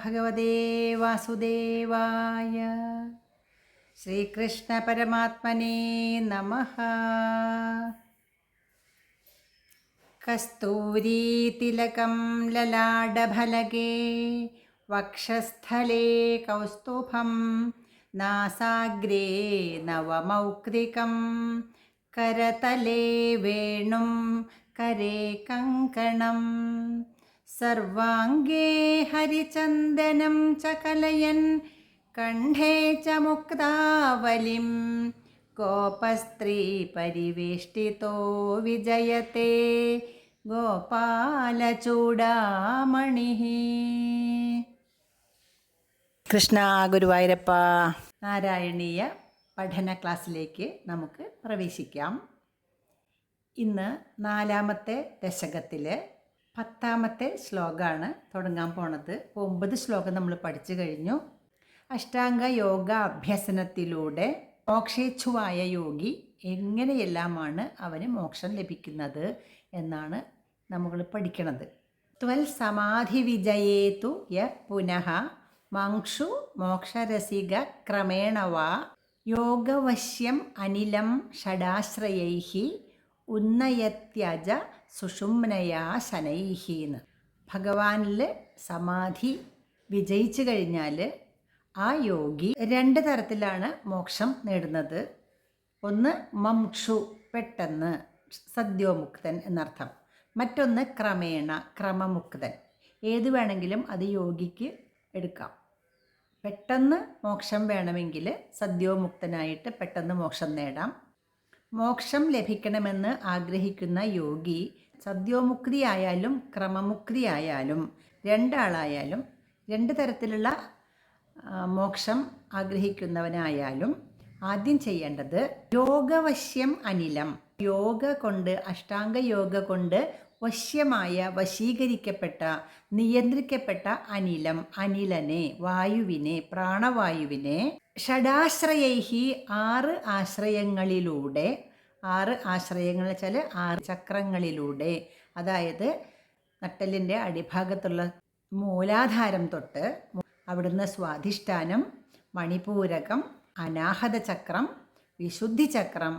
ഭഗവതേ വാസുദേവായ ശ്രീകൃഷ്ണപരമാത്മനേ നമ കസ്തൂരീതിലകം ലലാടഫലകേ വക്ഷസ്ഥലേ കൗസ്തുഭം നാസാഗ്രേ നവമൗക്തികം करतले वेणुं करे സർവാംഗേ ഹരിചന്ദനം ച കലയൻ കണ്ഠേ ച മുക്താവലിം. ഗോപസ്ത്രീ പരിവേഷ്ടിതോ വിജയത്തെ. ഗോപാലചൂടാമണി കൃഷ്ണ ഗുരുവായൂരപ്പ. നാരായണീയ പഠന ക്ലാസ്സിലേക്ക് നമുക്ക് പ്രവേശിക്കാം. ഇന്ന് നാലാമത്തെ ദശകത്തിൽ പത്താമത്തെ ശ്ലോകമാണ് തുടങ്ങാൻ പോണത്. ഒമ്പത് ശ്ലോകം നമ്മൾ പഠിച്ചു കഴിഞ്ഞു. അഷ്ടാംഗ യോഗ അഭ്യസനത്തിലൂടെ മോക്ഷേച്ഛുവായ യോഗി എങ്ങനെയെല്ലാമാണ് അവന് മോക്ഷം ലഭിക്കുന്നത് എന്നാണ് നമ്മൾ പഠിക്കണത്. ത്വൽ സമാധി വിജയേതു യ പുനഃ മങ്ഷു മോക്ഷരസിക ക്രമേണ വാ യോഗവശ്യം അനിലം ഷഡാശ്രയൈ ഉന്നയത്യജ സുഷുമ്നയാ ശനൈഹി എന്ന്. ഭഗവാനിൽ സമാധി വിജയിച്ചു കഴിഞ്ഞാൽ ആ യോഗി രണ്ട് തരത്തിലാണ് മോക്ഷം നേടുന്നത്. ഒന്ന് മംക്ഷു പെട്ടെന്ന് സദ്യോമുക്തൻ എന്നർത്ഥം. മറ്റൊന്ന് ക്രമേണ ക്രമമുക്തൻ. ഏത് വേണമെങ്കിലും അത് യോഗിക്ക് എടുക്കാം. പെട്ടെന്ന് മോക്ഷം വേണമെങ്കിൽ സദ്യോമുക്തനായിട്ട് പെട്ടെന്ന് മോക്ഷം നേടാം. മോക്ഷം ലഭിക്കണമെന്ന് ആഗ്രഹിക്കുന്ന യോഗി സദ്യോമുക്തി ആയാലും ക്രമമുക്തി ആയാലും രണ്ടാളായാലും രണ്ട് തരത്തിലുള്ള മോക്ഷം ആഗ്രഹിക്കുന്നവനായാലും ആദ്യം ചെയ്യേണ്ടത് യോഗവശ്യം അനിലം. യോഗ കൊണ്ട് അഷ്ടാംഗ യോഗ കൊണ്ട് വശ്യമായ വശീകരിക്കപ്പെട്ട നിയന്ത്രിക്കപ്പെട്ട അനിലം. അനിലനെ വായുവിനെ പ്രാണവായുവിനെ ഷഡാശ്രയൈഹി ആറ് ആശ്രയങ്ങളിലൂടെ ആറ് ആശ്രയങ്ങൾ വെച്ചാൽ ആറ് ചക്രങ്ങളിലൂടെ അതായത് നട്ടലിന്റെ അടിഭാഗത്തുള്ള മൂലാധാരം തൊട്ട് അവിടുന്ന് സ്വാധിഷ്ഠാനം മണിപൂരകം അനാഹത ചക്രം വിശുദ്ധി ചക്രം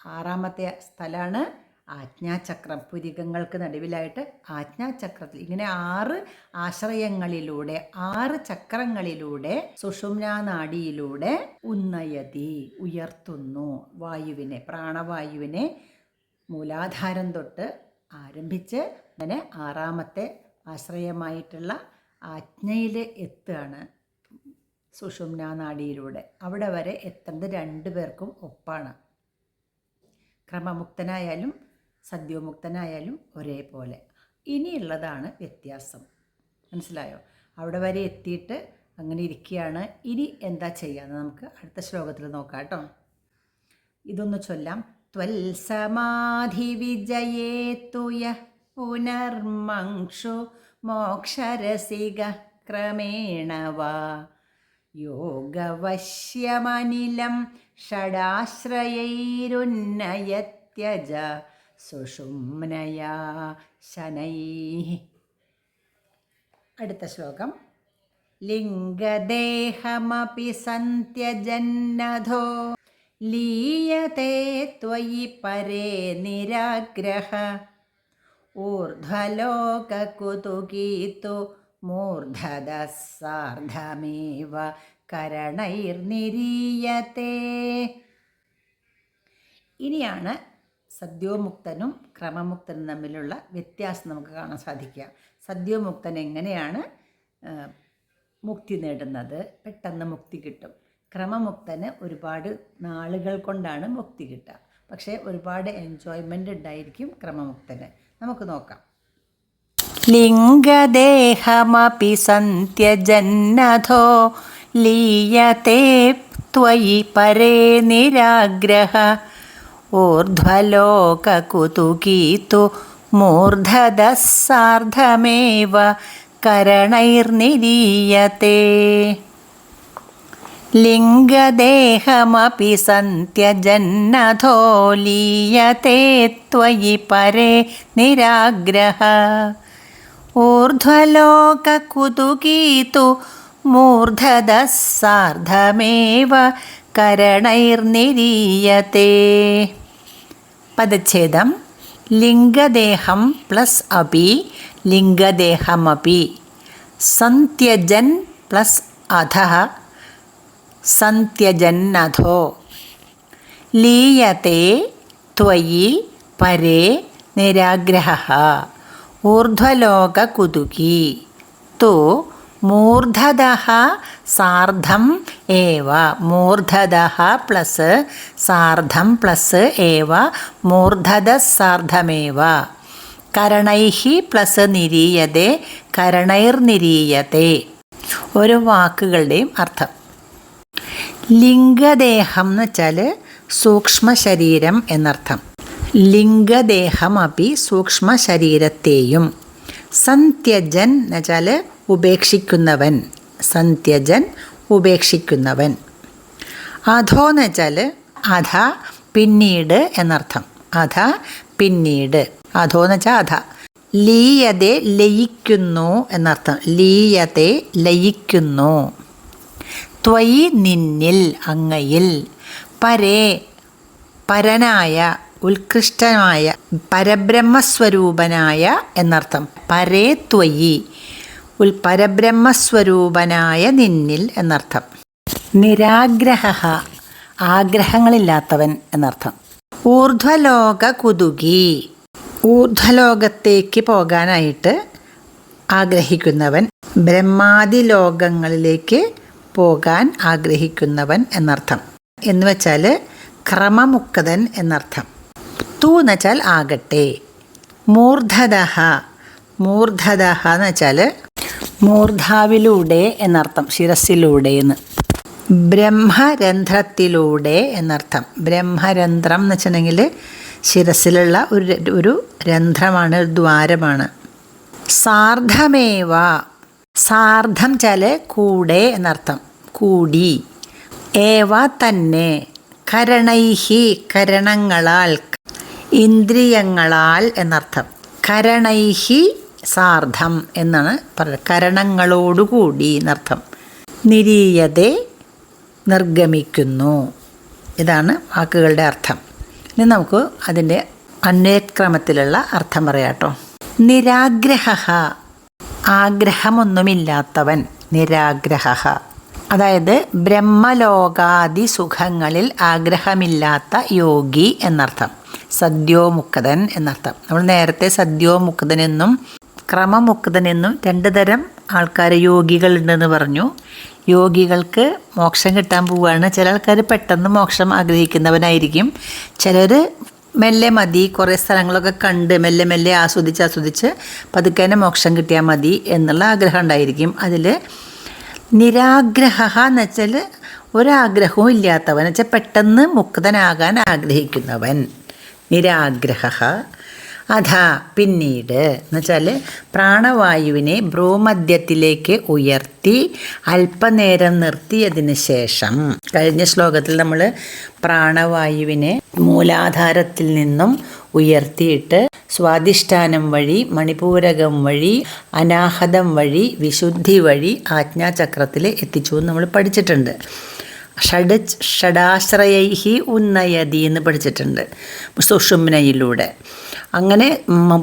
ആറാമത്തെ സ്ഥലമാണ് ആജ്ഞാചക്രം പുരികങ്ങൾക്ക് നടുവിലായിട്ട് ആജ്ഞാചക്രത്തിൽ ഇങ്ങനെ ആറ് ആശ്രയങ്ങളിലൂടെ ആറ് ചക്രങ്ങളിലൂടെ സുഷുമ്നാടിയിലൂടെ ഉന്നയതി ഉയർത്തുന്നു. വായുവിനെ പ്രാണവായുവിനെ മൂലാധാരം തൊട്ട് ആരംഭിച്ച് അങ്ങനെ ആറാമത്തെ ആശ്രയമായിട്ടുള്ള ആജ്ഞയിൽ എത്തുകയാണ് സുഷുമ്നാനാഡിയിലൂടെ അവിടെ വരെ എത്തേണ്ടത് രണ്ടു പേർക്കും ഒപ്പാണ്. ക്രമമുക്തനായാലും സദ്യോമുക്തനായാലും ഒരേപോലെ. ഇനിയുള്ളതാണ് വ്യത്യാസം. മനസ്സിലായോ? അവിടെ വരെ എത്തിയിട്ട് അങ്ങനെ ഇരിക്കുകയാണ്. ഇനി എന്താ ചെയ്യാന്ന് നമുക്ക് അടുത്ത ശ്ലോകത്തിൽ നോക്കാം കേട്ടോ. ഇതൊന്ന് ചൊല്ലാം. ത്വൽ സമാധി വിജയേത്തുയ പുനർമംഷു മോക്ഷരസിക ക്രമേണ വാ. യോഗവശ്യമനിലം ഷഡാശ്രയൈരുന്നയത്യജ. സുഷുമ്നയാ ശനൈ. അടുത്ത ശ്ലോകം. ലിംഗദേഹമപി സന്ത്യജന്നധോ. ലീയത്തെ ത്വയി പരേ നിരാഗ്രഹ. ഊർധ്വലോകകുതുകീതു മൂർധദസാർദ്ധമേവ കരണൈർനിരീയത്തെ ഇനിയാണ് സദ്യോമുക്തനും ക്രമമുക്തനും തമ്മിലുള്ള വ്യത്യാസം നമുക്ക് കാണാൻ സാധിക്കുക. സദ്യോമുക്തൻ എങ്ങനെയാണ് മുക്തി നേടുന്നത്? പെട്ടെന്ന് മുക്തി കിട്ടും. ക്രമമുക്തന് ഒരുപാട് നാളുകൾ കൊണ്ടാണ് മുക്തി കിട്ടുക. പക്ഷേ ഒരുപാട് എൻജോയ്മെന്റ് ഉണ്ടായിരിക്കും ക്രമമുക്തന്. നമുക്ക് നോക്കാം. ലിംഗദേഹമപി സന്ത്യജന്നധോ ലീയത്തെ ത്വയി പരേ നിരാഗ്രഹ ഊർധ്വലോകകുതുകീതു മൂർധദസാർദ്ധമേവ കരണൈർനിരീയത്തെ. ലിംഗദേഹമപി സന്ത്യജന്നഥോ ലീയത്തെ ത്വയി പരേ നിരാഗ്രഹ. ഊർധ്വലോകുതുകീത്തു മൂർധതഃ സാർദ്ധമേവ കരണൈർനിരീയത്തെ പദച്ഛേദം ലിംഗദേഹം പ്ലസ് അപി ലിംഗദേഹമപി. സന്ത്യജൻ പ്ലസ് അധ സന്ത്യജന്നധോ ലീയത്തെ ത്വയി പരേ നിരാഗ്രഹ. ഊർധ്വലോകകുതുകി. തു മൂർധതഃ സാർദ്ധം ഏവ. മൂർധതഃ പ്ലസ് സാർദ്ധം പ്ലസ് ഏവ. മൂർധത സാർദ്ധമേവ കരണൈഹ പ്ലസ് നിരീയതേ കരണൈർനിരീയതേ ഒരു വാക്കുകളുടെയും അർത്ഥം. ലിംഗദേഹം എന്ന് വെച്ചാൽ സൂക്ഷ്മ ശരീരം എന്നർത്ഥം. ലിംഗദേഹം അപ്പി സൂക്ഷ്മ ശരീരത്തെയും സന്ത്യജൻ എന്ന് വെച്ചാൽ ഉപേക്ഷിക്കുന്നവൻ. സന്ത്യജൻ ഉപേക്ഷിക്കുന്നവൻ. അധോ എന്ന് വെച്ചാൽ അധ പിന്നീട് എന്നർത്ഥം. അധ പിന്നീട്. അധോ എന്ന് വെച്ചാൽ അധ. ലീയതെ ലയിക്കുന്നു എന്നർത്ഥം. ലീയതെ ലയിക്കുന്നു. ത്വയി നിന്നിൽ അങ്ങയിൽ. പരേ പരനായ ഉത്കൃഷ്ടമായ പരബ്രഹ്മസ്വരൂപനായ എന്നർത്ഥം. പരേ ത്വയി ഉൽ പരബ്രഹ്മസ്വരൂപനായ നിന്നിൽ എന്നർത്ഥം. നിരാഗ്രഹ ആഗ്രഹങ്ങളില്ലാത്തവൻ എന്നർത്ഥം. ഊർധ്വലോക കുതുകി ഊർധ്വലോകത്തേക്ക് പോകാനായിട്ട് ആഗ്രഹിക്കുന്നവൻ ബ്രഹ്മാതി ലോകങ്ങളിലേക്ക് പോകാൻ ആഗ്രഹിക്കുന്നവൻ എന്നർത്ഥം. എന്നുവെച്ചാൽ ക്രമമുക്തൻ എന്നർത്ഥം. തൂ വെച്ചാൽ ആകട്ടെ. മൂർധതഹ മൂർധതഹ എന്ന് വെച്ചാൽ മൂർധാവിലൂടെ എന്നർത്ഥം ശിരസിലൂടെ എന്ന് ബ്രഹ്മരന്ധ്രത്തിലൂടെ എന്നർത്ഥം. ബ്രഹ്മരന്ധ്രം എന്ന് വെച്ചിട്ടുണ്ടെങ്കിൽ ശിരസിലുള്ള ഒരു ഒരു രന്ധ്രമാണ് ഒരു ദ്വാരമാണ്. സാർദ്ധമേവ സാർദ്ധം ചാൽ കൂടെ എന്നർത്ഥം. കൂടി. ഏവ തന്നെ. കരണൈഹി കരണങ്ങളാൽ ഇന്ദ്രിയങ്ങളാൽ എന്നർത്ഥം. കരണൈഹി സാർദ്ധം എന്നാണ് പറയുന്നത്. കരണങ്ങളോടുകൂടി എന്നർത്ഥം. നിരീയതെ നിർഗമിക്കുന്നു. ഇതാണ് വാക്കുകളുടെ അർത്ഥം. ഇനി നമുക്ക് അതിന്റെ അന്വേക്രമത്തിലുള്ള അർത്ഥം പറയാം കേട്ടോ. നിരാഗ്രഹ ആഗ്രഹമൊന്നുമില്ലാത്തവൻ നിരാഗ്രഹ അതായത് ബ്രഹ്മലോകാദി സുഖങ്ങളിൽ ആഗ്രഹമില്ലാത്ത യോഗി എന്നർത്ഥം. സദ്യോമുക്തൻ എന്നർത്ഥം. നമ്മൾ നേരത്തെ സദ്യോമുക്തൻ എന്നും ക്രമമുക്തൻ എന്നും രണ്ട് തരം ആൾക്കാർ യോഗികളുണ്ടെന്ന് പറഞ്ഞു. യോഗികൾക്ക് മോക്ഷം കിട്ടാൻ പോവുകയാണ്. ചില ആൾക്കാർ പെട്ടെന്ന് മോക്ഷം ആഗ്രഹിക്കുന്നവനായിരിക്കും. ചിലർ മെല്ലെ മതി കുറേ സ്ഥലങ്ങളൊക്കെ കണ്ട് മെല്ലെ മെല്ലെ ആസ്വദിച്ച് ആസ്വദിച്ച് പതുക്കെ തന്നെ മോക്ഷം കിട്ടിയാൽ മതി എന്നുള്ള ആഗ്രഹം ഉണ്ടായിരിക്കും. അതിൽ നിരാഗ്രഹ എന്ന് വെച്ചാൽ ഒരാഗ്രഹവും ഇല്ലാത്തവൻ വെച്ചാൽ പെട്ടെന്ന് മുക്തനാകാൻ ആഗ്രഹിക്കുന്നവൻ. നിരാഗ്രഹ അധ പിന്നീട് എന്ന് വെച്ചാൽ പ്രാണവായുവിനെ ഭ്രൂമധ്യത്തിലേക്ക് ഉയർത്തി അല്പനേരം നിർത്തിയതിന് ശേഷം കഴിഞ്ഞ ശ്ലോകത്തിൽ നമ്മൾ പ്രാണവായുവിനെ മൂലാധാരത്തിൽ നിന്നും ഉയർത്തിയിട്ട് സ്വാധിഷ്ഠാനം വഴി മണിപൂരകം വഴി അനാഹതം വഴി വിശുദ്ധി വഴി ആജ്ഞാചക്രത്തിൽ എത്തിച്ചു നമ്മൾ പഠിച്ചിട്ടുണ്ട്. ഷഡ് ഷഡാശ്രയൈഹി ഉന്നയതി എന്ന് പഠിച്ചിട്ടുണ്ട് സുഷുമ്നയിലൂടെ. അങ്ങനെ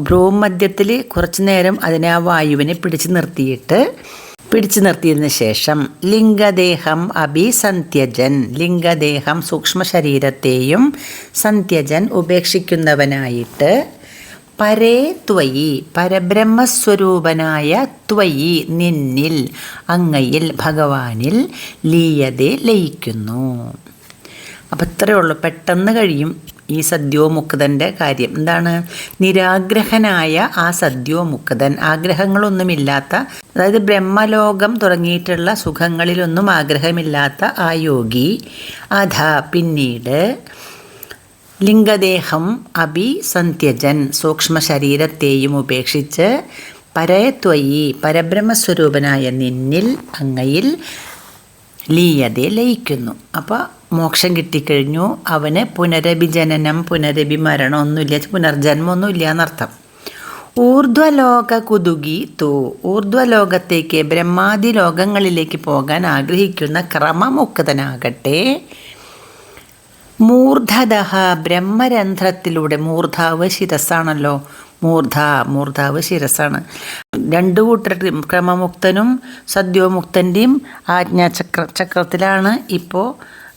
ഭ്രൂമധ്യത്തിൽ കുറച്ചു നേരം അതിനെ ആ വായുവിനെ പിടിച്ചു നിർത്തിയിട്ട് പിടിച്ചു നിർത്തിയതിന് ശേഷം ലിംഗദേഹം അഭിസന്ത്യജൻ ലിംഗദേഹം സൂക്ഷ്മ ശരീരത്തെയും സന്ത്യജൻ ഉപേക്ഷിക്കുന്നവനായിട്ട് പരേ ത്വയി പരബ്രഹ്മസ്വരൂപനായ ത്വയി നിന്നിൽ അങ്ങയിൽ ഭഗവാനിൽ ലീയതെ ലയിക്കുന്നു. അപ്പം ഇത്രയേ ഉള്ളൂ. പെട്ടെന്ന് കഴിയും ഈ സദ്യോമുക്തന്റെ കാര്യം. എന്താണ്? നിരാഗ്രഹനായ ആ സദ്യോമുക്തൻ. ആഗ്രഹങ്ങളൊന്നുമില്ലാത്ത അതായത് ബ്രഹ്മലോകം തുടങ്ങിയിട്ടുള്ള സുഖങ്ങളിലൊന്നും ആഗ്രഹമില്ലാത്ത ആ യോഗി അധ പിന്നീട് ലിംഗദേഹം അഭിസന്ത്യജൻ. സൂക്ഷ്മ ശരീരത്തെയും ഉപേക്ഷിച്ച് പരയത്വയി പരബ്രഹ്മസ്വരൂപനായ നിന്നിൽ അങ്ങയിൽ ലീയതെ ലയിക്കുന്നു. അപ്പോൾ മോക്ഷം കിട്ടിക്കഴിഞ്ഞു. അവന് പുനരഭിജനനം പുനരഭിമരണം ഒന്നുമില്ല പുനർജന്മം ഒന്നുമില്ല എന്നർത്ഥം ഊർധ്വലോക കുതുകി തോ. ഊർധ്വലോകത്തേക്ക് ബ്രഹ്മാദി ലോകങ്ങളിലേക്ക് പോകാൻ ആഗ്രഹിക്കുന്ന ക്രമമുക്തനാകട്ടെ മൂർധദഹ ബ്രഹ്മരന്ധ്രത്തിലൂടെ മൂർധാവ് ശിരസാണല്ലോ. മൂർധ മൂർധാവ് ശിരസാണ്. രണ്ടു കൂട്ടർ ക്രമമുക്തനും സദ്യോമുക്തന്റെയും ആജ്ഞാചക്ര ചക്രത്തിലാണ് ഇപ്പോൾ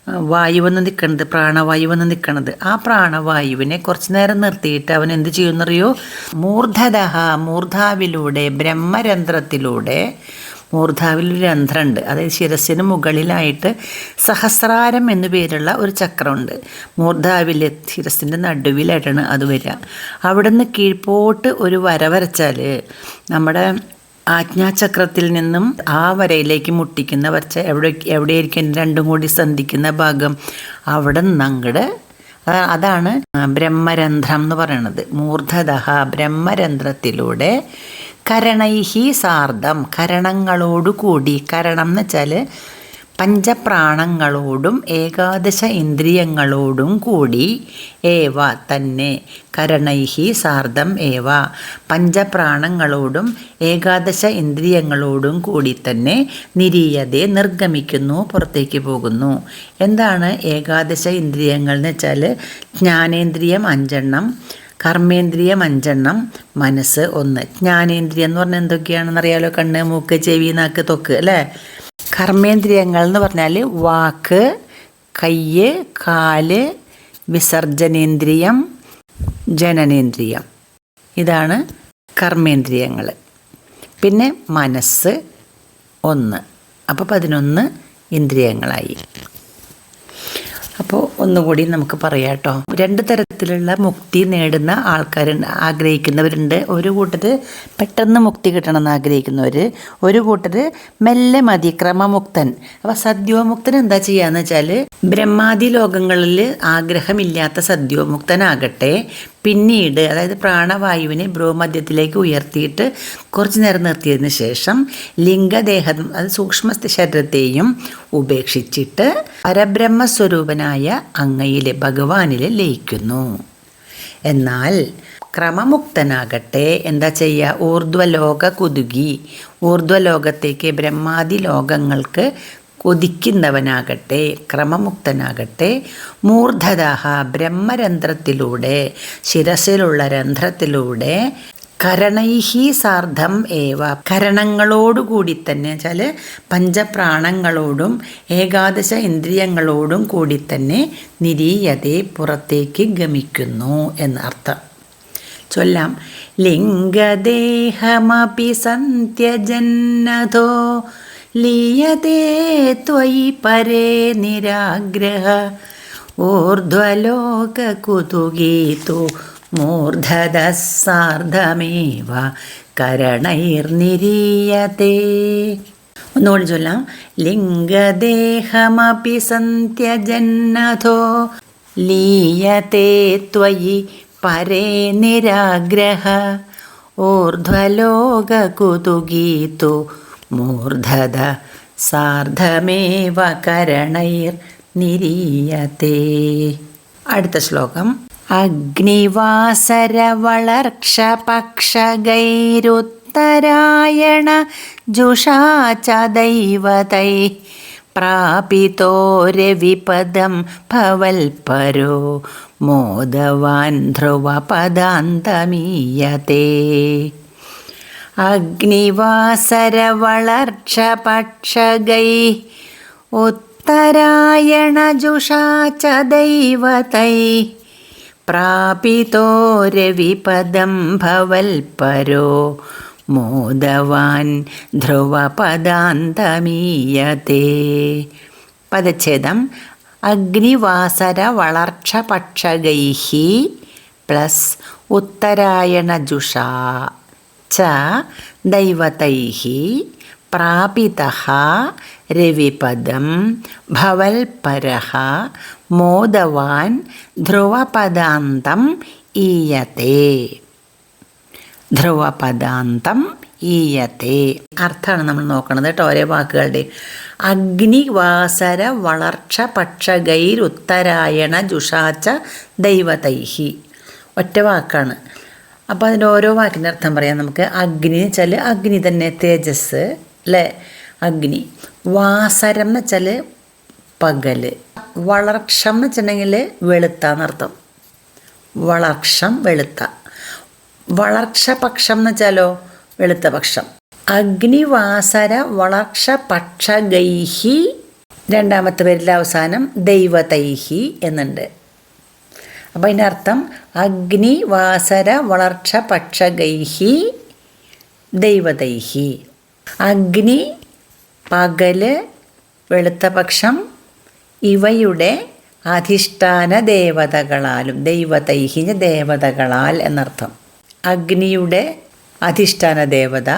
വായു വന്ന് നിൽക്കുന്നത് പ്രാണവായു വന്ന് നിൽക്കുന്നത് ആ പ്രാണവായുവിനെ കുറച്ച് നേരം നിർത്തിയിട്ട് അവൻ എന്ത് ചെയ്യുന്നറിയോ മൂർധത മൂർധാവിലൂടെ ബ്രഹ്മരന്ധ്രത്തിലൂടെ മൂർധാവിൽ ഒരു രന്ധ്രമുണ്ട് അതായത് ശിരസിന് മുകളിലായിട്ട് സഹസ്രാരം എന്നു പേരുള്ള ഒരു ചക്രമുണ്ട്. മൂർധാവിൽ ശിരസിന്റെ നടുവിലായിട്ടാണ് അത് വരിക. അവിടെ നിന്ന് കീഴ്പോട്ട് ഒരു വര വരച്ചാൽ നമ്മുടെ ആജ്ഞാചക്രത്തിൽ നിന്നും ആ വരയിലേക്ക് മുട്ടിക്കുന്ന വരച്ച എവിടെ എവിടെയായിരിക്കും രണ്ടും കൂടി സന്ധിക്കുന്ന ഭാഗം? അവിടെ നിന്ന് അങ്ങട് അതാണ് ബ്രഹ്മരന്ധ്രം എന്ന് പറയണത്. മൂർധദഹ ബ്രഹ്മരന്ധ്രത്തിലൂടെ കരണൈഹി സാർദ്ധം കരണങ്ങളോടുകൂടി കരണം എന്ന് വെച്ചാൽ പഞ്ചപ്രാണങ്ങളോടും ഏകാദശ ഇന്ദ്രിയങ്ങളോടും കൂടി. ഏവ തന്നെ കരണൈഹി സാർദ്ധം ഏവ. പഞ്ചപ്രാണങ്ങളോടും ഏകാദശ ഇന്ദ്രിയങ്ങളോടും കൂടി തന്നെ നിരീയതെ നിർഗമിക്കുന്നു പുറത്തേക്ക് പോകുന്നു. എന്താണ് ഏകാദശ ഇന്ദ്രിയങ്ങൾ എന്ന് വെച്ചാൽ ജ്ഞാനേന്ദ്രിയം അഞ്ചെണ്ണം കർമ്മേന്ദ്രിയം അഞ്ചെണ്ണം മനസ്സ് ഒന്ന്. ജ്ഞാനേന്ദ്രിയം എന്ന് പറഞ്ഞാൽ എന്തൊക്കെയാണെന്ന് അറിയാലോ? കണ്ണ് മൂക്ക് ചെവി നാക്ക് തൊക്ക് അല്ലേ? കർമ്മേന്ദ്രിയങ്ങൾ എന്ന് പറഞ്ഞാൽ വാക്ക് കയ്യ് കാൽ വിസർജനേന്ദ്രിയം ജനനേന്ദ്രിയം. ഇതാണ് കർമ്മേന്ദ്രിയങ്ങൾ. പിന്നെ മനസ്സ് ഒന്ന്. അപ്പോൾ പതിനൊന്ന് ഇന്ദ്രിയങ്ങളായി. അപ്പോൾ ഒന്നുകൂടി നമുക്ക് പറയാം കേട്ടോ. രണ്ട് തരത്തിലുള്ള മുക്തി നേടുന്ന ആൾക്കാരുണ്ട് ആഗ്രഹിക്കുന്നവരുണ്ട്. ഒരു കൂട്ടർ പെട്ടെന്ന് മുക്തി കിട്ടണമെന്ന് ആഗ്രഹിക്കുന്നവർ ഒരു കൂട്ടർ മെല്ലെ മതി ക്രമമുക്തൻ. അപ്പോൾ സദ്യോമുക്തൻ എന്താ ചെയ്യാന്ന് വെച്ചാൽ ബ്രഹ്മാദി ലോകങ്ങളിൽ ആഗ്രഹമില്ലാത്ത സദ്യോമുക്തനാകട്ടെ. പിന്നീട് അതായത് പ്രാണവായുവിനെ ഭ്രൂമധ്യത്തിലേക്ക് ഉയർത്തിയിട്ട് കുറച്ച് നേരം നിർത്തിയതിന് ശേഷം ലിംഗദേഹം അത് സൂക്ഷ്മ ശരീരത്തെയും ഉപേക്ഷിച്ചിട്ട് പരബ്രഹ്മസ്വരൂപനായ അങ്ങയിലെ ഭഗവാനിൽ ലയിക്കുന്നു. എന്നാൽ ക്രമമുക്തനാകട്ടെ എന്താ ചെയ്യുക ഊർധ്വലോക കുതുകി. ഊർധ്വലോകത്തേക്ക് ബ്രഹ്മാതി ലോകങ്ങൾക്ക് കൊതിക്കുന്നവനാകട്ടെ ക്രമമുക്തനാകട്ടെ മൂർധദാഹ ബ്രഹ്മരന്ധ്രത്തിലൂടെ ശിരസിലുള്ള രന്ധ്രത്തിലൂടെ കരണൈഹി സാർദ്ധം ഏവ. കരണങ്ങളോടുകൂടി തന്നെ വെച്ചാൽ പഞ്ചപ്രാണങ്ങളോടും ഏകാദശ ഇന്ദ്രിയങ്ങളോടും കൂടി തന്നെ നിരീയതെ പുറത്തേക്ക് ഗമിക്കുന്നു എന്നർത്ഥം ചൊല്ലാം ലിംഗദേഹമപി സന്ത്യജന്നതോ ലീയത്തെ ത്വയി പരേ നിരാഗ്രഹ ഊർധ്വലോകുതുഗീതു മൂർധദസാർദ്ധമേവ കരണൈർനിരീയത്തെ ഒന്നുകൂടി ചൊല്ലാം. ലിംഗദേഹമപി സന്ത്യജന്നഥോ ലീയത്തെ ത്വയി പരേ നിരാഗ്രഹ. ഊർധ്വലോകകുതുകീതു മൂർധത സാർദ്ധമേവ കരണൈർ നിരീയത്തെ അടുത്ത ശ്ലോകം. अग्निवासरवळर्क्षपक्षगैरुत्तरायण जुषा च दैवतैः प्रापितो रविपदं भवल्परो मोदवान् ध्रुवपदान्तमीयते अग्निवासरवळर्क्षपक्षगैः उत्तरायणजुषा च दैवतैः പ്രാപിതോ രവിപദം ഭവൽപരോ. മോദവാൻ ധ്രുവപദാന്തമീയത്തെ പദച്ഛേദം. അഗ്നിവാസര വളർച്ച പക്ഷകൈഹി പ്ലസ് ഉത്തരായണജുഷ ച ദൈവതൈഹി പ്രാപിത രവിപദം ഭവൽപര മോദവാൻ ധ്രുവപദാന്തം ഈയത്തെ. ധ്രുവപദാന്തം ഈയത്തെ. അർത്ഥമാണ് നമ്മൾ നോക്കണത് കേട്ടോ ഓരോ വാക്കുകളുടെ. അഗ്നിവാസര വളർച്ച പക്ഷകൈർ ഉത്തരായണ ജുഷാച്ച ദൈവതൈഹി. ഒറ്റ വാക്കാണ്. അപ്പോൾ അതിന്റെ ഓരോ വാക്കിന്റെ അർത്ഥം പറയാം നമുക്ക്. അഗ്നി എന്ന് വെച്ചാൽ അഗ്നി തന്നെ തേജസ് അല്ലേ അഗ്നി. വാസരം എന്ന് വെച്ചാൽ പകൽ. വളർക്ഷം എന്ന് വെച്ചിട്ടുണ്ടെങ്കിൽ വെളുത്ത എന്നർത്ഥം വളർക്ഷം വെളുത്ത. വളർക്ഷ പക്ഷം എന്ന് വെച്ചാലോ വെളുത്ത പക്ഷം. അഗ്നിവാസര വളർക്ഷ പക്ഷ ഗൈഹി രണ്ടാമത്തെ പേരിലെ അവസാനം ദൈവതൈഹി എന്നുണ്ട്. അപ്പം അതിന്റെ അഗ്നിവാസര അഗ്നി വാസര വളർച്ച പക്ഷഗൈഹി ദൈവതൈഹി. അഗ്നി പകൽ വെളുത്ത പക്ഷം ഇവയുടെ അധിഷ്ഠാന ദേവതകളാലും ദൈവതൈഹി ദേവതകളാൽ എന്നർത്ഥം. അഗ്നിയുടെ അധിഷ്ഠാന ദേവത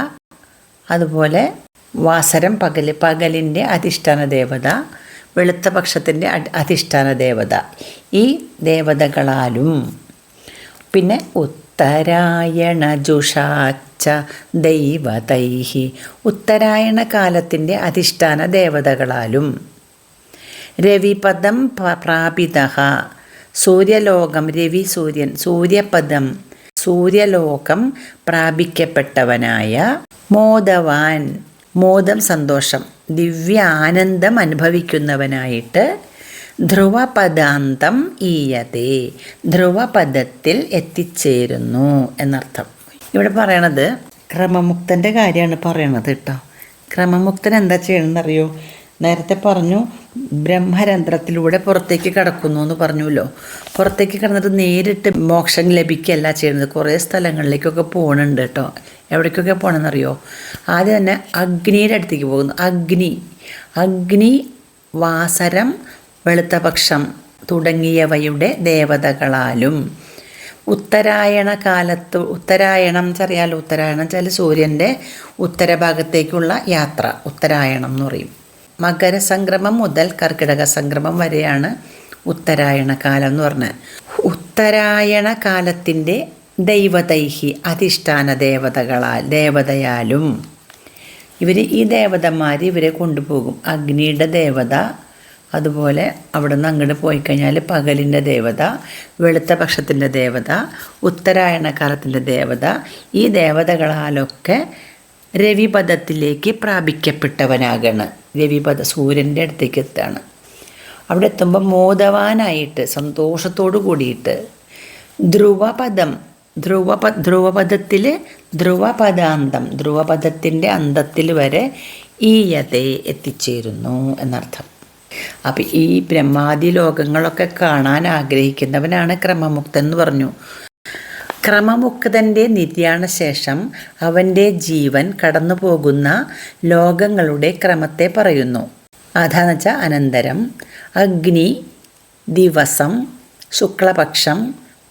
അതുപോലെ വാസരം പകൽ പകലിന്റെ അധിഷ്ഠാന ദേവത വെളുത്ത പക്ഷത്തിന്റെ അധിഷ്ഠാന ദേവത ഈ ദേവതകളാലും. പിന്നെ ഉത്തരായണ ജുഷാച്ച ദൈവതൈഹി ഉത്തരായണ കാലത്തിന്റെ അധിഷ്ഠാന ദേവതകളാലും. രവിപദം പ്രാപിത സൂര്യലോകം രവി സൂര്യൻ സൂര്യപദം സൂര്യലോകം പ്രാപിക്കപ്പെട്ടവനായ മോദവാൻ. മോദം സന്തോഷം ദിവ്യ ആനന്ദം അനുഭവിക്കുന്നവനായിട്ട് ധ്രുവപദാന്തം ഈയതേ ധ്രുവപദത്തിൽ എത്തിച്ചേരുന്നു എന്നർത്ഥം. ഇവിടെ പറയണത് ക്രമമുക്തന്റെ കാര്യമാണ് പറയണത് കേട്ടോ. ക്രമമുക്തൻ എന്താ ചെയ്യണമെന്നറിയോ നേരത്തെ പറഞ്ഞു ബ്രഹ്മരന്ധ്രത്തിലൂടെ പുറത്തേക്ക് കടക്കുന്നു എന്ന് പറഞ്ഞല്ലോ പുറത്തേക്ക് കടന്നിട്ട് നേരിട്ട് മോക്ഷം ലഭിക്കുകയല്ല ചെയ്യുന്നത്. കുറേ സ്ഥലങ്ങളിലേക്കൊക്കെ പോകണുണ്ട് കേട്ടോ. എവിടേക്കൊക്കെ പോകണമെന്നറിയോ ആദ്യം തന്നെ അഗ്നിയുടെ അടുത്തേക്ക് പോകുന്നു. അഗ്നി. അഗ്നി വാസരം വെളുത്തപക്ഷം തുടങ്ങിയവയുടെ ദേവതകളാലും. ഉത്തരായണ കാലത്ത് ഉത്തരായണം എന്നറിയാലോ? ഉത്തരായണം വെച്ചാൽ സൂര്യന്റെ ഉത്തരഭാഗത്തേക്കുള്ള യാത്ര. ഉത്തരായണം എന്ന് പറയും. മകരസംക്രമം മുതൽ കർക്കിടക സംക്രമം വരെയാണ് ഉത്തരായണ കാലം എന്ന് പറഞ്ഞത്. ഉത്തരായണ കാലത്തിന്റെ ദൈവതൈഹി അധിഷ്ഠാന ദേവതകളാൽ ദേവതയാലും. ഇവർ ഈ ദേവതന്മാർ ഇവരെ കൊണ്ടുപോകും. അഗ്നിയുടെ ദേവത അതുപോലെ അവിടെ നിന്ന് അങ്ങോട്ട് പോയി കഴിഞ്ഞാൽ പകലിന്റെ ദേവത വെളുത്ത പക്ഷത്തിന്റെ ദേവത ഉത്തരായണകാലത്തിന്റെ ദേവത ഈ ദേവതകളാലൊക്കെ രവിപഥത്തിലേക്ക് പ്രാപിക്കപ്പെട്ടവനാകണ്. രവിപദ സൂര്യന്റെ അടുത്തേക്ക് എത്തുകയാണ് അവിടെ എത്തുമ്പോൾ മോദവാനായിട്ട് സന്തോഷത്തോടു കൂടിയിട്ട് ധ്രുവപദം ധ്രുവപ ധ്രുവപദത്തിൽ ധ്രുവപദാന്തം ധ്രുവപദത്തിന്റെ അന്തത്തിൽ വരെ ഈ ഈയതെ എത്തിച്ചേരുന്നു എന്നർത്ഥം. അപ്പം ഈ ബ്രഹ്മാദി ലോകങ്ങളൊക്കെ കാണാൻ ആഗ്രഹിക്കുന്നവനാണ് ക്രമമുക്തൻ എന്ന് പറഞ്ഞു. ക്രമമുക്തന്റെ നിര്യാണ ശേഷം അവന്റെ ജീവൻ കടന്നുപോകുന്ന ലോകങ്ങളുടെ ക്രമത്തെ പറയുന്നു. അതാന്ന് വെച്ചാൽ അനന്തരം അഗ്നി ദിവസം ശുക്ലപക്ഷം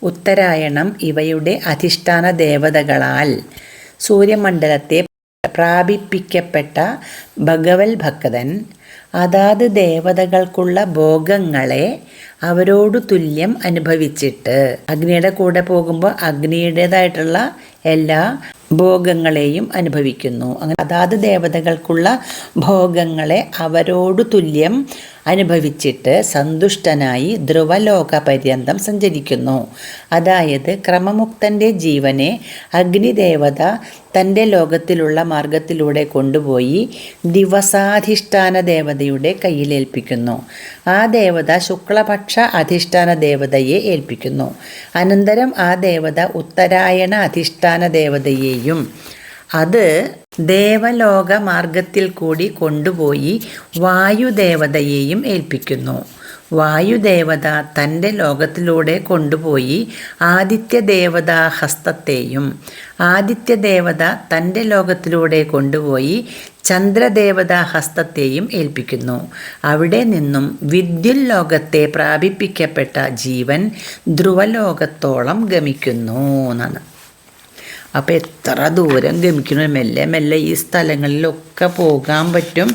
ഉത്തരായണം ഇവയുടെ അധിഷ്ഠാന ദേവതകളാൽ സൂര്യമണ്ഡലത്തെ പ്രാപിപ്പിക്കപ്പെട്ട ഭഗവൽ ഭക്തൻ അതാത് ദേവതകൾക്കുള്ള ഭോഗങ്ങളെ അവരോട് തുല്യം അനുഭവിച്ചിട്ട് അഗ്നിയുടെ കൂടെ പോകുമ്പോൾ അഗ്നിയുടേതായിട്ടുള്ള എല്ലാ ഭോഗങ്ങളെയും അനുഭവിക്കുന്നു. അങ്ങനെ അതാത് ദേവതകൾക്കുള്ള ഭോഗങ്ങളെ അവരോട് തുല്യം അനുഭവിച്ചിട്ട് സന്തുഷ്ടനായി ധ്രുവലോക പര്യന്തം സഞ്ചരിക്കുന്നു. അതായത് ക്രമമുക്തന്റെ ജീവനെ അഗ്നിദേവത തന്റെ ലോകത്തിലുള്ള മാർഗത്തിലൂടെ കൊണ്ടുപോയി ദിവസാധിഷ്ഠാന ദേവതയുടെ കയ്യിലേൽപ്പിക്കുന്നു. ആ ദേവത ശുക്ലപക്ഷ അധിഷ്ഠാന ദേവതയെ ഏൽപ്പിക്കുന്നു. അനന്തരം ആ ദേവത ഉത്തരായണ അധിഷ്ഠാന ദേവതയെയും അത് ദേവലോക മാർഗത്തിൽ കൂടി കൊണ്ടുപോയി വായുദേവതയെയും ഏൽപ്പിക്കുന്നു. വായുദേവത തന്റെ ലോകത്തിലൂടെ കൊണ്ടുപോയി ആദിത്യദേവതാ ഹസ്തത്തെയും ആദിത്യദേവത തന്റെ ലോകത്തിലൂടെ കൊണ്ടുപോയി ചന്ദ്രദേവതാ ഹസ്തത്തെയും ഏൽപ്പിക്കുന്നു. അവിടെ നിന്നും വിദ്യുൽ ലോകത്തെ പ്രാപിപ്പിക്കപ്പെട്ട ജീവൻ ധ്രുവലോകത്തോളം ഗമിക്കുന്നു എന്നാണ്. അപ്പോൾ എത്ര ദൂരം ഗമിക്കണം മെല്ലെ മെല്ലെ ഈ സ്ഥലങ്ങളിലൊക്കെ പോകാൻ പറ്റും.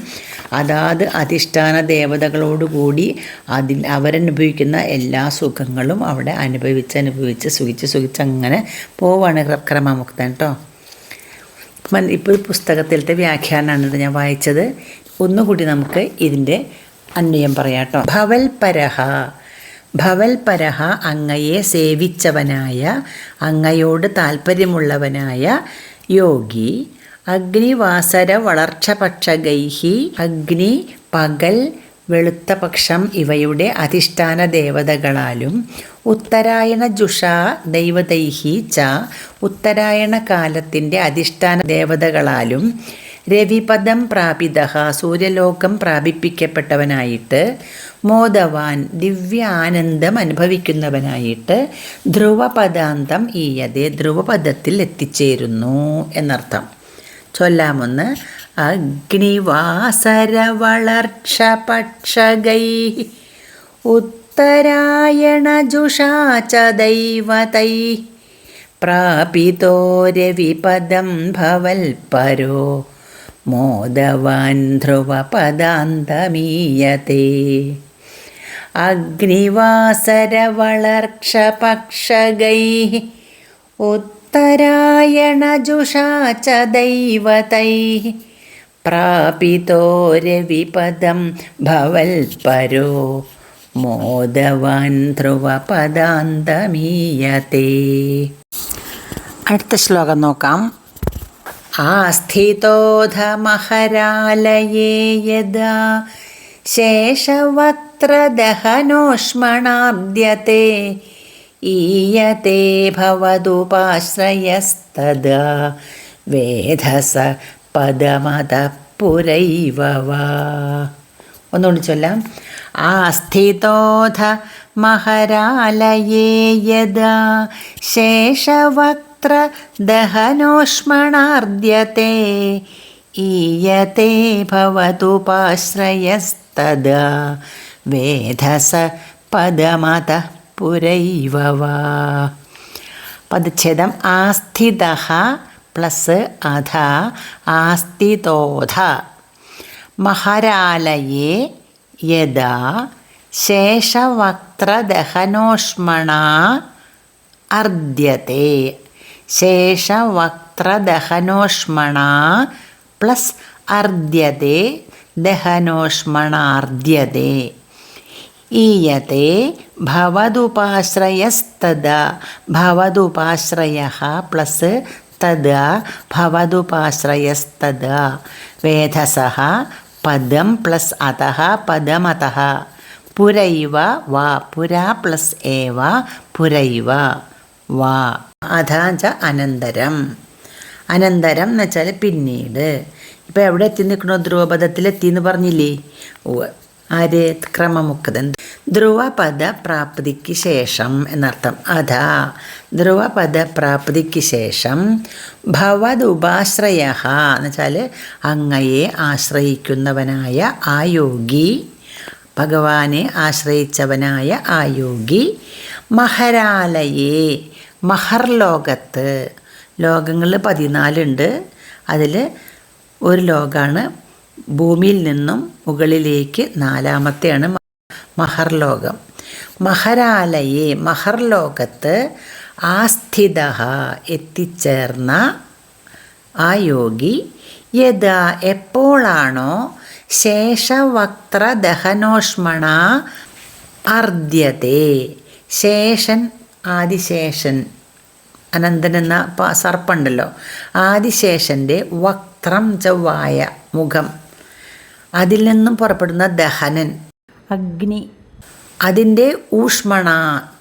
അതാത് അധിഷ്ഠാന ദേവതകളോടുകൂടി അതിൽ അവരനുഭവിക്കുന്ന എല്ലാ സുഖങ്ങളും അവിടെ അനുഭവിച്ച് അനുഭവിച്ച് സുഖിച്ച് സുഖിച്ച് അങ്ങനെ പോവാണ് ക്ര- ക്രമമുക്തൻ കേട്ടോ ഇപ്പോൾ പുസ്തകത്തിലത്തെ വ്യാഖ്യാനമാണ് ഞാൻ വായിച്ചത്. ഒന്നുകൂടി നമുക്ക് ഇതിന്റെ അന്വയം പറയാം കേട്ടോ ഭവൽപരഹ ഭവൽപരഹ അങ്ങയെ സേവിച്ചവനായ അങ്ങയോട് താല്പര്യമുള്ളവനായ യോഗി അഗ്നിവാസര വളർച്ച പക്ഷഗൈഹി അഗ്നി പകൽ വെളുത്ത പക്ഷം ഇവയുടെ അധിഷ്ഠാന ദേവതകളാലും ഉത്തരായണ ജുഷ ദൈവതൈഹി ച ഉത്തരായണ കാലത്തിന്റെ അധിഷ്ഠാന ദേവതകളാലും രവിപദം പ്രാപിത സൂര്യലോകം പ്രാപിപ്പിക്കപ്പെട്ടവനായിട്ട് മോദവാൻ ദിവ്യ ആനന്ദം അനുഭവിക്കുന്നവനായിട്ട് ധ്രുവപദാന്തം ഈയതെ ധ്രുവപദത്തിൽ എത്തിച്ചേരുന്നു എന്നർത്ഥം. ചൊല്ലാമൊന്ന്. അഗ്നിവാസര വളർച്ച പക്ഷകൈ ഉത്തരായണ ജുഷാ ച ദൈവതൈ പ്രാപിതോ രവിപദം ഭവൽപരോ. മോദവാൻ ധ്രുവപദാന്തമീയത്തെ അഗ്നിവാസരവളർക്ഷപക്ഷഗൈ ഉത്തരായണജുഷാ ച ദൈവതൈ. പ്രാപിതോ രവിപദം ഭവൽപരോ മോദവാൻ ധ്രുവപദാന്തമീയത്തെ അടുത്ത ശ്ലോകം നോക്കാം. ആസ്ഥിതോധമഹരാലയേ യഥാ. ശേഷവക്ത്രദഹനോഷ്മണാബ്ദ്യത്തെ ഈയത്തെ ഭവതുപാശ്രയസ്തദാ വേധസ പദമത പുരൈവ ഒന്നുകൊണ്ട് ചൊല്ലാം. ആസ്ഥിതോധ മഹരാലയേ യദാ ശേഷവക്ത്ര ദഹനോഷ്മണാർദ്യത്തെ ഈയത്തെ ഭവതുപാശ്രയസ്തദാ വേധസ പദമത പുരൈവ പദച്ഛേദം ആസ്ഥിത പ്ലസ് അധ ആസ്തിതോധ മഹരാലയെ യഥാ ശേഷവക്ത്രദഹനോഷ്മണ അർദ്ധ്യത്തെ. ശേഷവക്ത്രദഹനോഷ്മണ പ്ലസ് അർദ്ധ്യത്തെ ദഹനോഷ്മണാർദ്യത്തെ ഈയത്തെ ഭവതുപാശ്രയസ്തദ ഭവതുപാശ്രയ പ്ലസ് തദ ഭവതുപാശ്രയസ്തദ വേധസ പദം പ്ലസ് അത പദമത പുരൈവ വാ പുരാ പ്ലസ് ഏവ പുരൈവ വാ അഥാച അനന്തരം അനന്തരം എന്ന് വെച്ചാൽ പിന്നീട്. ഇപ്പം എവിടെ എത്തി നിൽക്കണോ ധ്രുവപദത്തിൽ എത്തി എന്ന് പറഞ്ഞില്ലേ ഓ ആര് ക്രമമുക്തൻ ധ്രുവപദ പ്രാപ്തിക്ക് ശേഷം എന്നർത്ഥം അതാ. ധ്രുവപദ പ്രാപ്തിക്ക് ശേഷം ഭവത് ഉപാശ്രയ എന്ന് വെച്ചാൽ അങ്ങയെ ആശ്രയിക്കുന്നവനായ ആ യോഗി ഭഗവാനെ ആശ്രയിച്ചവനായ ആ യോഗി മഹരാലയെ മഹർലോകത്ത്. ലോകങ്ങളിൽ പതിനാലുണ്ട്. അതിൽ ഒരു ലോകമാണ് ഭൂമിയിൽ നിന്നും മുകളിലേക്ക് നാലാമത്തെയാണ് മഹർലോകം. മഹരാലയെ മഹർലോകത്ത് ആസ്ഥിത എത്തിച്ചേർന്ന ആ യോഗി യഥാ എപ്പോഴാണോ ശേഷവക്ത്ര ദഹനോഷ്മണ അർദ്യത്തെ ശേഷൻ ആദിശേഷൻ. അനന്തൻ എന്ന സർപ്പുണ്ടല്ലോ. ആദിശേഷന്റെ വക്ത്രം ചൊവ്വായ മുഖം. അതിൽ നിന്നും പുറപ്പെടുന്ന ദഹനൻ. അഗ്നി. അതിന്റെ ഊഷ്മണ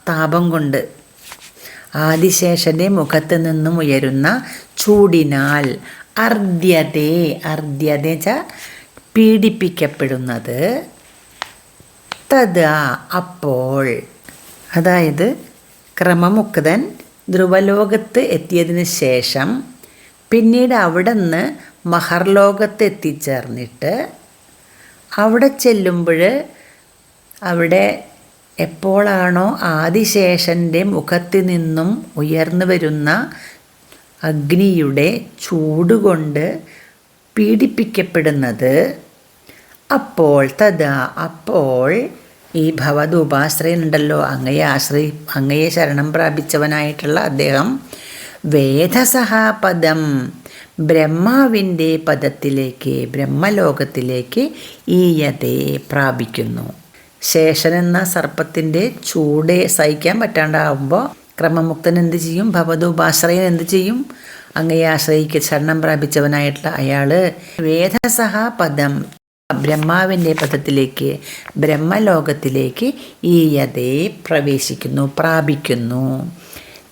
താപം കൊണ്ട് ആദിശേഷന്റെ മുഖത്ത് നിന്നും ഉയരുന്ന ചൂടിനാൽ അർദ്ധ്യതേ അർദ്ധ്യത വെച്ചാൽ പീഡിപ്പിക്കപ്പെടുന്നത്. തത് അപ്പോൾ. അതായത് ക്രമമുക്തൻ ധ്രുവലോകത്ത് എത്തിയതിന് ശേഷം പിന്നീട് അവിടെ നിന്ന് മഹർലോകത്ത് എത്തിച്ചേർന്നിട്ട് അവിടെ ചെല്ലുമ്പോൾ അവിടെ എപ്പോഴാണോ ആദിശേഷന്റെ മുഖത്ത് നിന്നും ഉയർന്നു വരുന്ന അഗ്നിയുടെ ചൂടുകൊണ്ട് പീഡിപ്പിക്കപ്പെടുന്നത് അപ്പോൾ തഥാ അപ്പോൾ ഈ ഭവത് ഉപാശ്രയനുണ്ടല്ലോ അങ്ങയെ ആശ്രയി അങ്ങയെ ശരണം പ്രാപിച്ചവനായിട്ടുള്ള അദ്ദേഹം വേദസഹാപദം ബ്രഹ്മാവിന്റെ പദത്തിലേക്ക് ബ്രഹ്മലോകത്തിലേക്ക് ഈയതെ പ്രാപിക്കുന്നു. ശേഷൻ എന്ന സർപ്പത്തിന്റെ ചൂട് സഹിക്കാൻ പറ്റാണ്ടാവുമ്പോൾ ക്രമമുക്തൻ എന്ത് ചെയ്യും? ഭവതുപാശ്രയൻ എന്ത് ചെയ്യും? അങ്ങയെ ആശ്രയിക്ക് ശരണം പ്രാപിച്ചവനായിട്ടുള്ള അയാൾ വേദസഹ പദം ബ്രഹ്മാവിന്റെ പദത്തിലേക്ക് ബ്രഹ്മലോകത്തിലേക്ക് ഈയതയെ പ്രവേശിക്കുന്നു പ്രാപിക്കുന്നു.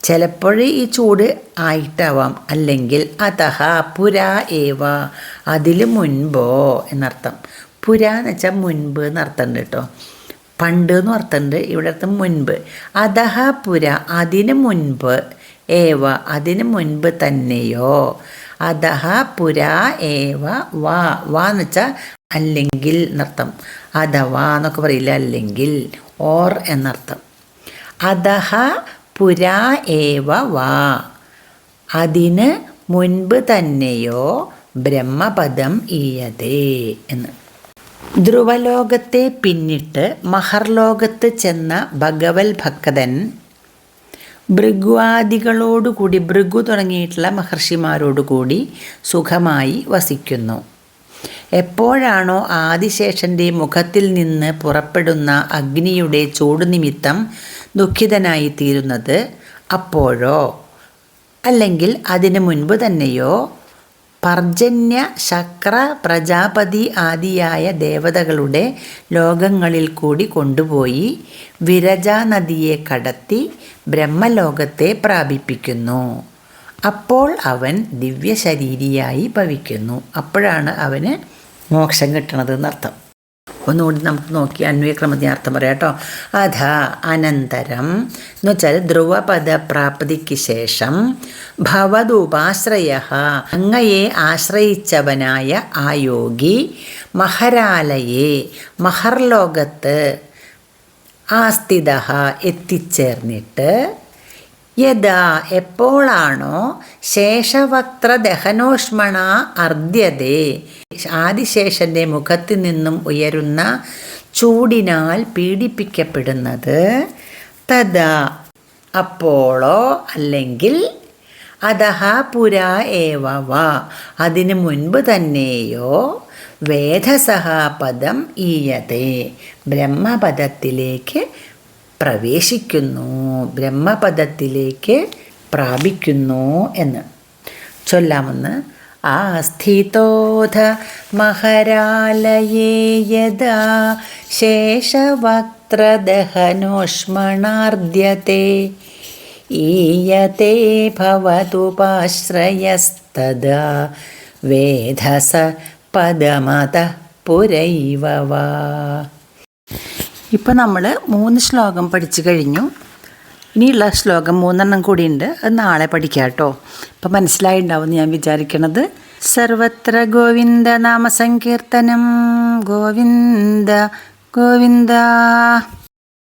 ചിലപ്പോൾ ഈ ചൂട് ആയിട്ടാവാം. അല്ലെങ്കിൽ അതഹ പുരാ ഏവ അതിൽ മുൻപോ എന്നർത്ഥം. പുര എന്ന് വെച്ചാൽ മുൻപ് എന്നർത്ഥമുണ്ട് കേട്ടോ പണ്ട് എന്ന് അർത്ഥമുണ്ട് ഇവിടെ അർത്ഥം മുൻപ്. അതഹ പുര അതിന് മുൻപ് ഏവ അതിന് മുൻപ് തന്നെയോ? അതഹ പുര ഏവ വാ വാ എന്ന് വെച്ചാൽ അല്ലെങ്കിൽ എന്നർത്ഥം. അഥവാ എന്നൊക്കെ പറയില്ല അല്ലെങ്കിൽ ഓർ എന്നർത്ഥം. അതഹ പുരാ ഏവ വാ. അതിന് മുൻപ് തന്നെയോ ബ്രഹ്മപദം ഈയതേ എന്ന്. ധ്രുവലോകത്തെ പിന്നിട്ട് മഹർലോകത്ത് ചെന്ന ഭഗവൽ ഭക്തൻ ഭൃഗുവാദികളോടുകൂടി ഭൃഗു തുടങ്ങിയിട്ടുള്ള മഹർഷിമാരോടുകൂടി സുഖമായി വസിക്കുന്നു. എപ്പോഴാണോ ആദിശേഷന്റെ മുഖത്തിൽ നിന്ന് പുറപ്പെടുന്ന അഗ്നിയുടെ ചൂട് നിമിത്തം ദുഃഖിതനായി തീരുന്നത് അപ്പോഴോ അല്ലെങ്കിൽ അതിനു മുൻപ് തന്നെയോ? പർജന്യ ശക്ര പ്രജാപതി ആദിയായ ദേവതകളുടെ ലോകങ്ങളിൽ കൂടി കൊണ്ടുപോയി വിരജാനദിയെ കടത്തി ബ്രഹ്മലോകത്തെ പ്രാപിപ്പിക്കുന്നു. അപ്പോൾ അവൻ ദിവ്യശരീരിയായി ഭവിക്കുന്നു. അപ്പോഴാണ് അവന് മോക്ഷം കിട്ടണത് എന്നർത്ഥം. ഒന്നുകൂടി നമുക്ക് നോക്കി അന്വയക്രമത്തിന് അർത്ഥം പറയാം കേട്ടോ. അധ അനന്തരം എന്ന് വെച്ചാൽ ധ്രുവപദ പ്രാപ്തിക്ക് ശേഷം ഭവതുപാശ്രയ അങ്ങയെ ആശ്രയിച്ചവനായ ആ യോഗി മഹരാലയെ മഹർലോകത്ത് ആസ്ഥിത എത്തിച്ചേർന്നിട്ട് യഥാ എപ്പോഴാണോ ശേഷവക്ത്ര ദഹനോഷ്മണ അർദ്യതേ ആദിശേഷന്റെ മുഖത്ത് നിന്നും ഉയരുന്ന ചൂടിനാൽ പീഡിപ്പിക്കപ്പെടുന്നത് തഥാ അപ്പോളോ അല്ലെങ്കിൽ അതഹ പുരാ ഏവ വാ. അതിനു മുൻപ് തന്നെയോ വേദസഹാപദം ഈയതേ. ബ്രഹ്മപദത്തിലേക്ക് പ്രവേശിക്കുന്നു ബ്രഹ്മപദത്തിലേക്ക് പ്രാപിക്കുന്നു എന്ന്. ചൊല്ലാമെന്ന് ആസ്ഥിതോധ മഹരാലയേ ശേഷവക്ത്രദഹനോഷ്മണാർദ്യത്തെ ഈയത്തെ ഭവതുപാശ്രയസ്തദാ വേധസ പദമത പുരൈവ വാ ഇപ്പോൾ നമ്മൾ മൂന്ന് ശ്ലോകം പഠിച്ചു കഴിഞ്ഞു. ഇനിയുള്ള ശ്ലോകം മൂന്നെണ്ണം കൂടിയുണ്ട്. അത് നാളെ പഠിക്കാം കേട്ടോ. ഇപ്പം മനസ്സിലായിണ്ടാവും ഞാൻ വിചാരിക്കണത്. സർവത്ര ഗോവിന്ദ നാമസങ്കീർത്തനം. ഗോവിന്ദ ഗോവിന്ദ.